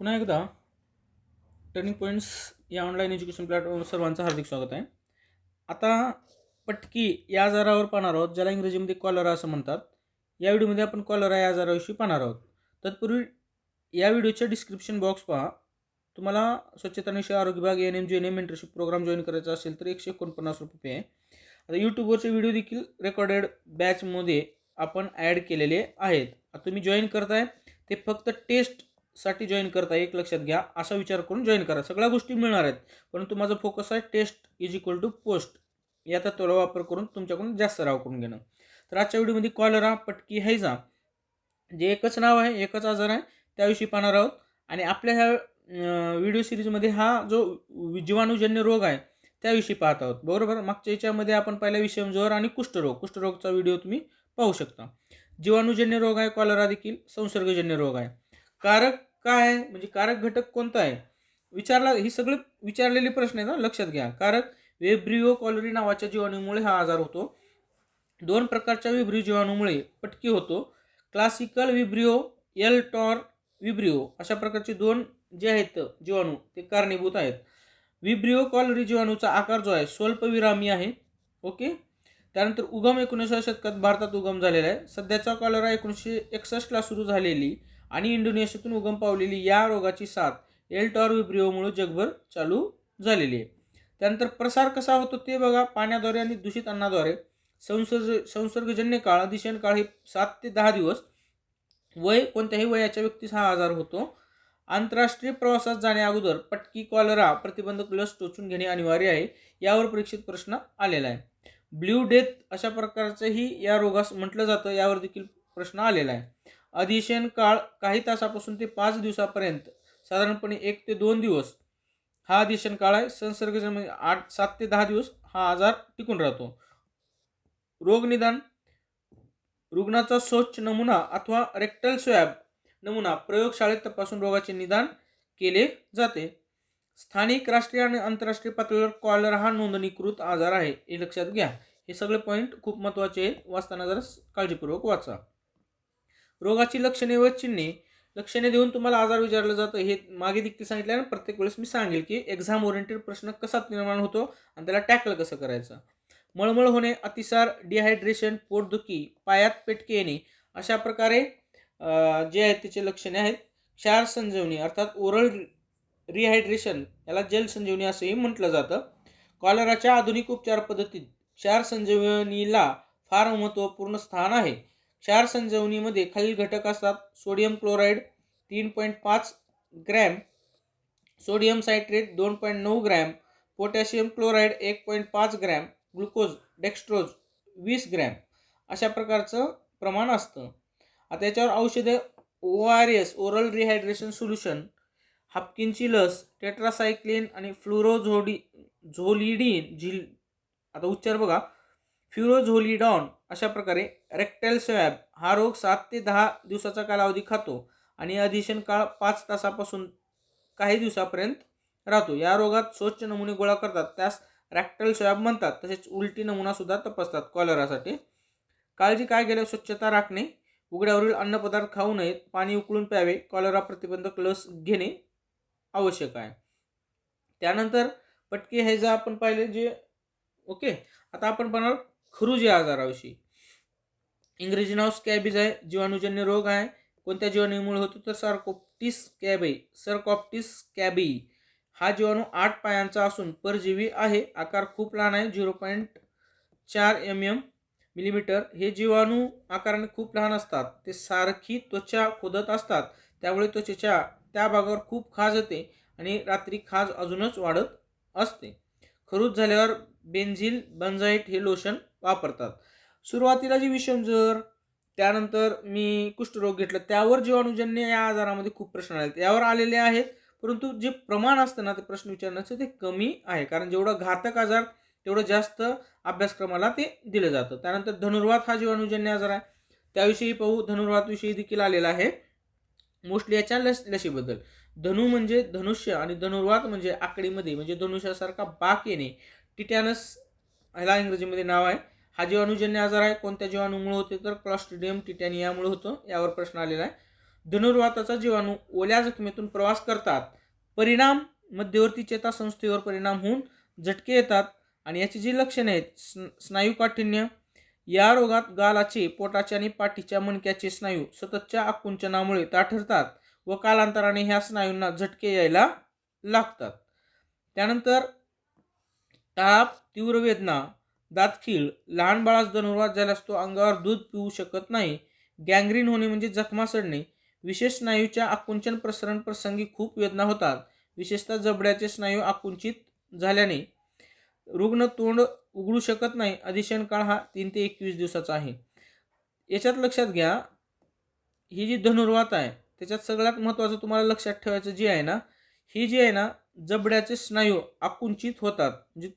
पुन्हा एकदा turning points या ऑनलाईन एज्युकेशन प्लॅटफॉर्म सर्वांचं हार्दिक स्वागत आहे. आता पटकी या आजारावर पाहणार आहोत ज्याला इंग्रजीमध्ये कॉलरा असं म्हणतात. या व्हिडिओमध्ये आपण कॉलरा या आजाराविषयी पाहणार आहोत. तत्पूर्वी या व्हिडिओच्या डिस्क्रिप्शन बॉक्स पहा. तुम्हाला स्वच्छता निश्चय आरोग्य विभाग N M G N M mentorship program join करायचा असेल तर एकशे एकोणपन्नास रुपये आहे. आता यूट्यूबवरचे व्हिडिओ देखील रेकॉर्डेड बॅचमध्ये आपण ॲड केलेले आहेत. तुम्ही जॉईन करताय ते फक्त टेस्ट साठी जॉईन करता एक लक्षात घ्या असा विचार करून जॉईन करा. सगळ्या गोष्टी मिळणार आहेत परंतु माझा फोकस आहे test is equal to post या तत्वाला वापर करून तुमच्याकडून जास्त राव करून घेणं. तर आजच्या व्हिडिओमध्ये कॉलरा पटकी हैजा जे. एकच नाव आहे एकच आजार आहे त्याविषयी पाहणार आहोत. आणि आपल्या ह्या व्हिडिओ सिरीजमध्ये हा जो जीवाणूजन्य रोग आहे त्याविषयी पाहत आहोत. बरोबर? मागच्या याच्यामध्ये आपण पाहिला विषमज्वर आणि कुष्ठरोग. कुष्ठरोगचा व्हिडिओ तुम्ही पाहू शकता. जीवाणूजन्य रोग आहे कॉलरा देखील संसर्गजन्य रोग आहे. कारक काय आहे? म्हणजे कारक घटक कोणता आहे? विचारला ही सगळे विचारलेले प्रश्न आहेत ना लक्षात घ्या. कारक वेब्रिओ कॉलरी नावाच्या जीवाणूमुळे हा आजार होतो. दोन प्रकारच्या विब्रिओ जीवाणूमुळे पटकी होतो. Classical vibrio El Tor vibrio अशा प्रकारचे दोन जे आहेत जीवाणू ते कारणीभूत आहेत. विब्रिओ कॉलरी जीवाणूचा आकार जो आहे स्वल्पविरामी आहे. ओके? त्यानंतर उगम एकोणीसव्या शतकात भारतात उगम झालेला आहे. सध्याचा कॉलरा एकोणीसशे एकसष्टला सुरू झालेली आणि इंडोनेशियातून उगम पावलेली या रोगाची साथ एल्टॉर विब्रिओमुळे जगभर चालू झालेली आहे. त्यानंतर प्रसार कसा होतो ते बघा. पाण्याद्वारे आणि दूषित अन्नाद्वारे. संसर्ग संसर्गजन्य काळ अधिशयन काळ हे सात ते दहा दिवस. वय कोणत्याही वयाच्या व्यक्तीस हा आजार होतो. आंतरराष्ट्रीय प्रवासात जाण्याअगोदर पटकी कॉलरा प्रतिबंधक लस टोचून घेणे अनिवार्य आहे यावर परीक्षित प्रश्न आलेला आहे. ब्ल्यू डेथ अशा प्रकारचंही या रोगास म्हटलं जातं यावर देखील प्रश्न आलेला आहे. अधिशयन काळ काही तासापासून ते पाच दिवसापर्यंत साधारणपणे एक ते दोन दिवस हा अधिशयन काळ आहे. संसर्गजन्य म्हणजे आठ सात ते दहा दिवस हा आजार टिकून राहतो. रोगनिदान रुग्णाचा स्वच्छ नमुना अथवा रेक्टल स्वॅब नमुना प्रयोगशाळेत तपासून रोगाचे निदान केले जाते. स्थानिक राष्ट्रीय आणि आंतरराष्ट्रीय पातळीवर कॉलर हा नोंदणीकृत आजार आहे. हे लक्षात घ्या. हे सगळे पॉईंट खूप महत्त्वाचे आहेत वाचताना जरा काळजीपूर्वक वाचा. रोगाची लक्षणे व चिन्हे. लक्षणे देऊन तुम्हाला आजार विचारलं जातं हे मागे देखील सांगितल्यानं प्रत्येक वेळेस मी सांगेल की एक्झाम ओरिएंटेड प्रश्न कसा निर्माण होतो आणि त्याला टॅकल कसं करायचं. मळमळ होणे अतिसार डिहायड्रेशन पोटदुखी पायात पेटके येणे अशा प्रकारे जे आहेत त्याचे लक्षणे आहेत. क्षार संजीवनी अर्थात ओरल रिहायड्रेशन याला जल संजीवनी असंही म्हटलं जातं. कॉलराच्या आधुनिक उपचार पद्धतीत क्षार संजीवनीला फार महत्त्वपूर्ण स्थान आहे. क्षार संजीवनीमध्ये खालील घटक असतात. सोडियम क्लोराईड तीन पॉईंट पाच ग्रॅम सोडियम सायट्रेट दोन पॉईंट नऊ ग्रॅम पोटॅशियम क्लोराईड एक पॉईंट पाच ग्रॅम ग्लुकोज डेक्स्ट्रोज वीस ग्रॅम अशा प्रकारचं प्रमाण असतं. आता याच्यावर औषधे O R S oral rehydration solution हापकिनची लस टेट्रासायक्लिन आणि फ्लुरोझोडी झोलिडीन झिल आता उच्चार बघा. फ्युरोझोलिडॉन अशा प्रकारे रेक्टाईल स्वॅब हा रोग सात ते दहा दिवसाचा कालावधी खातो आणि अधिशन काळ पाच तासापासून काही दिवसापर्यंत राहतो. या रोगात स्वच्छ नमुने गोळा करतात त्यास रॅक्टल स्वॅब म्हणतात. तसेच उलटी नमुनासुद्धा तपासतात. कॉलरासाठी काळजी काय गेल्या स्वच्छता राखणे उघड्यावरील अन्नपदार्थ खाऊ नयेत पाणी उकळून प्यावे कॉलरा प्रतिबंधक लस घेणे आवश्यक आहे. त्यानंतर पटके हे जे आपण पाहिले जे ओके आता आपण पाहणार खरुज या आजाराविषयी. इंग्रजी नाव स्कॅबीज आहे जीवाणूजन्य रोग आहे. कोणत्या जीवाणूमुळे होतो? तर सार्कोप्टिस कॅबे सरकॉप्टिस कॅबी हा जीवाणू आठ पायांचा असून परजीवी आहे. आकार खूप लहान आहे. झिरो पॉईंट चार एम एम मिलीमीटर. हे जीवाणू आकाराने खूप लहान असतात. ते सारखी त्वचा खोदत असतात. त्यामुळे त्वचेच्या त्या भागावर खूप खाज येते आणि रात्री खाज अजूनच वाढत असते. खरूज झाल्यावर बेन्झिल बन्झाईट हे लोशन वापरतात. सुरुवातीला जी विषमजर त्यानंतर मी कुष्ठरोग घेतलं त्यावर जीवाणूजन्य या आजारामध्ये खूप प्रश्न आले. यावर आलेले आहेत परंतु जे प्रमाण असतं ना ते प्रश्न विचारण्याचं ते कमी आहे. कारण जेवढं घातक आजार तेवढं जास्त अभ्यासक्रमाला ते दिलं जातं. त्यानंतर धनुर्वात हा जीवाणूजन्य आजार आहे. त्याविषयी पाहू धनुर्वातविषयी देखील आलेला आहे. मोस्टली याच्या लस लशीबद्दल धनु म्हणजे धनुष्य आणि धनुर्वात म्हणजे आकडीमध्ये म्हणजे धनुष्यासारखा बाक येणे. टिटॅनस ह्याला इंग्रजीमध्ये नाव आहे. हा जीवाणूजन्य आजार आहे कोणत्या जीवाणूमुळे होते तर क्लॉस्ट्रिडियम टिटॅनियामुळे होतं यावर प्रश्न आलेला आहे. धनुर्वाताचा जीवाणू ओल्या जखमेतून प्रवास करतात. परिणाम मध्यवर्ती चेतासंस्थेवर परिणाम होऊन झटके येतात आणि याची जी लक्षणे आहेत स्नायू काठिण्य या रोगात गालाचे पोटाचे आणि पाठीच्या मणक्याचे स्नायू सततच्या आकुंचनामुळे ताठरतात व कालांतराने ह्या स्नायूंना झटके यायला लागतात. त्यानंतर ताप तीव्र वेदना दातखीळ लहान बाळास धनुर्वात झाल्यास तो अंगावर दूध पिऊ शकत नाही. गँग्रीन होणे म्हणजे जखमा सडणे. विशेष स्नायूच्या आकुंचन प्रसरण प्रसंगी खूप वेदना होतात. विशेषतः जबड्याचे स्नायू आकुंचित झाल्याने. रुग्ण तोंड उघडू शकत नाही. अधिशयन काळ हा तीन ते एकवीस दिवसाचा आहे. याच्यात लक्षात घ्या ही जी धनुर्वात आहे त्याच्यात सगळ्यात महत्त्वाचं तुम्हाला लक्षात ठेवायचं जी आहे ना ही जी आहे ना जबड्याचे स्नायू आकुंचित होतात. म्हणजे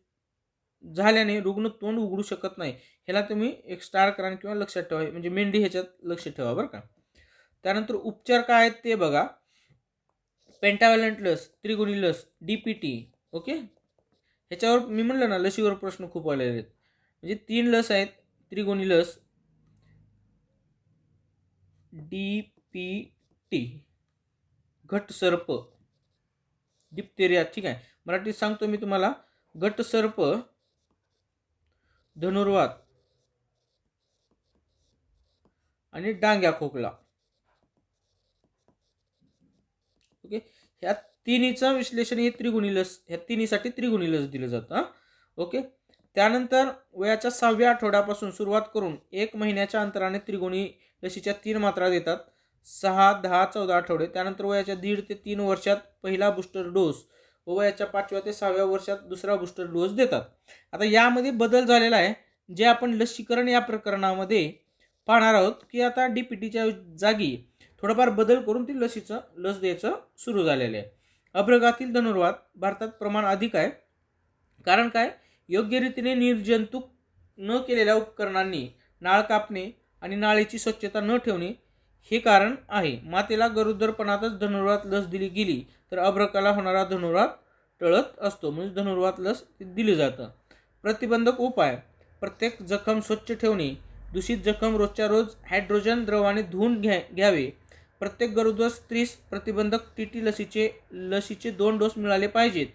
झाल्याने रुग्ण तोंड उघडू शकत नाही. ह्याला तुम्ही एक स्टार करा किंवा लक्षात ठेवा. म्हणजे मेंढी ह्याच्यात लक्ष ठेवा बरं का. त्यानंतर उपचार काय आहेत ते बघा. पेंटावॅलंट लस त्रिगुणी लस डी पी टी ओके ह्याच्यावर मी म्हणलं ना लसीवर प्रश्न खूप आलेले आहेत. म्हणजे तीन लस आहेत. त्रिगुणी लस डी पी टी घटसर्प डिप्तेरिया ठीक आहे. मराठीत सांगतो मी तुम्हाला घटसर्प धनुर्वाद धनुर्वात. आणि डांग्या खोकला. ओके? ह्या तिन्हीचं विश्लेषण हे त्रिगुणी लस ह्या तिन्हीसाठी त्रिगुणी लस दिलं जातं ओके? त्यानंतर वयाच्या सहाव्या आठवड्यापासून सुरुवात करून एक महिन्याच्या अंतराने त्रिगुणी लसीच्या तीन मात्रा देतात. सहा दहा चौदा आठवडे. त्यानंतर वयाच्या दीड ते तीन वर्षात पहिला बूस्टर डोस. व वयाच्या पाचव्या ते सहाव्या वर्षात दुसरा बूस्टर डोस देतात. आता यामध्ये बदल झालेला आहे जे आपण लसीकरण या प्रकरणामध्ये पाहणार आहोत की आता डी पी टीच्या जागी थोडाफार बदल करून ती लसीचं लस द्यायचं सुरू झालेलं आहे. अभ्रगातील धनुर्वाद भारतात प्रमाण अधिक आहे. कारण काय? योग्य रीतीने निर्जंतुक न केलेल्या उपकरणांनी नाळ कापणे आणि नाळीची स्वच्छता न ठेवणे हे कारण आहे. मातेला गरोदरपणातच धनुर्वात लस दिली गेली तर अभ्रकाला होणारा धनुर्वात टळत असतो म्हणजे धनुर्वात लस दिली जातं. प्रतिबंधक उपाय. प्रत्येक जखम स्वच्छ ठेवणे. दूषित जखम रोजच्या रोज हायड्रोजन द्रवाने धुवून घ्या घ्यावे. प्रत्येक गरोदर स्त्रीस प्रतिबंधक टी टी लसीचे लसीचे दोन डोस मिळाले पाहिजेत.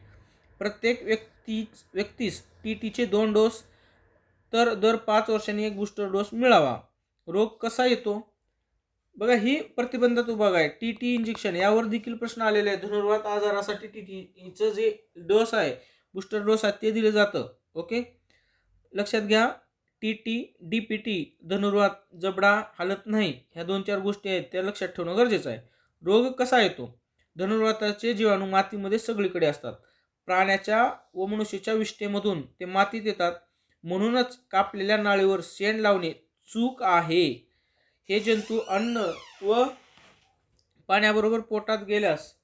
प्रत्येक व्यक्ती व्यक्तीस टी टीचे दोन डोस तर दर पाच वर्षांनी एक बूस्टर डोस मिळावा. रोग कसा येतो? बघा ही प्रतिबंधात उभा आहे. टी टी इंजेक्शन यावर देखील प्रश्न आलेले आहे धनुर्वात आजारासाठी टी टीचं जे डोस आहे बूस्टर डोस आहे ते दिलं जातं. ओके लक्षात घ्या T T D P T धनुर्वात जबडा हालत नाही. ह्या दोन चार गोष्टी आहेत त्या लक्षात ठेवणं गरजेचं आहे. रोग कसा येतो? धनुर्वाताचे जीवाणू मातीमध्ये सगळीकडे असतात. प्राण्याच्या व मनुष्याच्या विष्ठेमधून ते मातीत येतात. म्हणूनच कापलेल्या नाळीवर शेण लावणे चूक आहे. हे जंतू अन्न व पाण्याबरोबर पोटात गेल्यास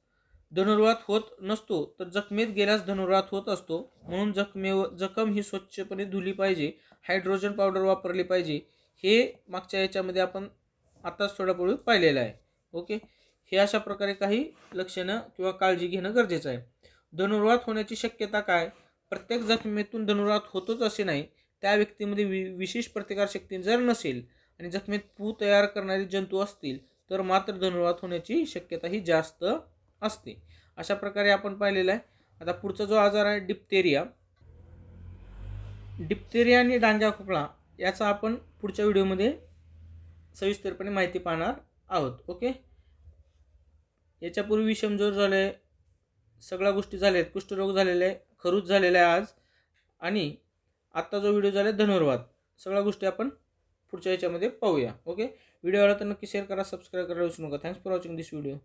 धनुर्वात होत नसतो तर जखमेत गेल्यास धनुर्वात होत असतो. म्हणून जखमेवर जखम ही स्वच्छपणे धुली पाहिजे. हायड्रोजन पावडर वापरली पाहिजे. हे मागच्या याच्यामध्ये आपण आताच थोड्यापूर्वी पाहिलेलं आहे. ओके? हे अशा प्रकारे काही लक्षणं किंवा काळजी घेणं गरजेचं आहे. धनुर्वात होण्याची शक्यता काय? प्रत्येक जखमेतून धनुर्वात होतोच असे नाही. त्या व्यक्तीमध्ये वि विशेष प्रतिकारशक्ती जर नसेल आणि जखमेत पू तयार करणारे जंतू असतील तर मात्र धनुर्वात होण्याची शक्यता ही जास्त असते. अशा प्रकारे आपण पाहिलेलं आहे. आता पुढचा जो आजार आहे डिप्तेरिया डिप्तेरिया आणि डांजा खोकळा याचा आपण पुढच्या व्हिडिओमध्ये सविस्तरपणे माहिती पाहणार आहोत. ओके? याच्यापूर्वी विषमजोर झाले सगळ्या गोष्टी झाल्या आहेत कुष्ठरोग झालेले आहे खरूच झालेला आहे आज. आणि आत्ता जो व्हिडिओ झाला आहे धनुर्वाद सगळ्या गोष्टी आपण पुढच्या याच्यामध्ये पाहूया. ओके व्हिडिओ आला तर नक्की शेअर करा सबस्क्राईब करायला विसरू नका thanks for watching this video